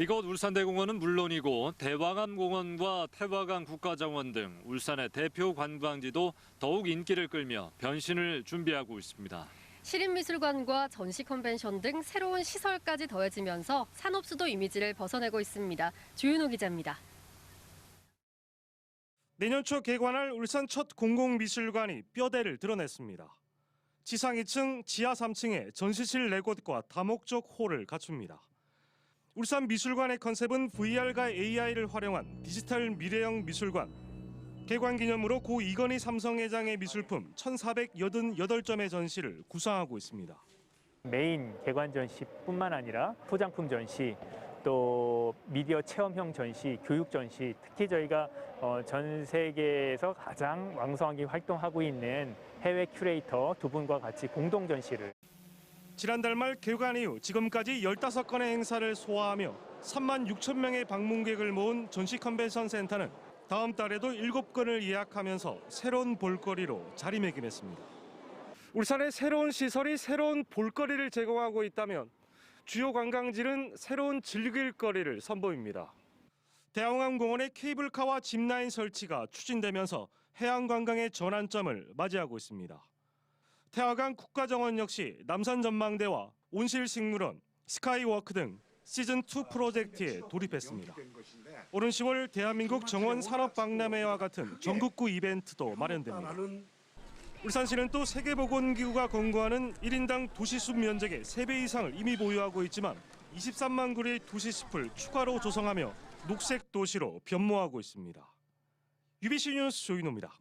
이곳 울산대공원은 물론이고 대왕암공원과 태화강 국가정원 등 울산의 대표 관광지도 더욱 인기를 끌며 변신을 준비하고 있습니다. 시립미술관과 전시 컨벤션 등 새로운 시설까지 더해지면서 산업수도 이미지를 벗어내고 있습니다. 주윤호 기자입니다. 내년 초 개관할 울산 첫 공공미술관이 뼈대를 드러냈습니다. 지상 2층, 지하 3층에 전시실 4곳과 다목적 홀을 갖춥니다. 울산 미술관의 컨셉은 VR과 AI를 활용한 디지털 미래형 미술관. 개관 기념으로 고 이건희 삼성 회장의 미술품 1,488점의 전시를 구상하고 있습니다. 메인 개관 전시뿐만 아니라 소장품 전시 또 미디어 체험형 전시, 교육 전시, 특히 저희가 어, 전 세계에서 가장 왕성하게 활동하고 있는 해외 큐레이터 두 분과 같이 공동 전시를 지난달 말 개관 이후 지금까지 15건의 행사를 소화하며 3만 6천 명의 방문객을 모은 전시 컨벤션 센터는 다음 달에도 7건을 예약하면서 새로운 볼거리로 자리매김했습니다. 울산의 새로운 시설이 새로운 볼거리를 제공하고 있다면 주요 관광지는 새로운 즐길 거리를 선보입니다. 대왕암공원의 케이블카와 짚라인 설치가 추진되면서 해양 관광의 전환점을 맞이하고 있습니다. 태화강 국가정원 역시 남산 전망대와 온실식물원, 스카이워크 등 시즌 2 프로젝트에 돌입했습니다. 오는 10월 대한민국 정원 산업 박람회와 같은 전국구 이벤트도 마련됩니다. 울산시는 또 세계보건기구가 권고하는 1인당 도시숲 면적의 3배 이상을 이미 보유하고 있지만 23만 그루의 도시숲을 추가로 조성하며 녹색 도시로 변모하고 있습니다. UBC 뉴스 조인호입니다.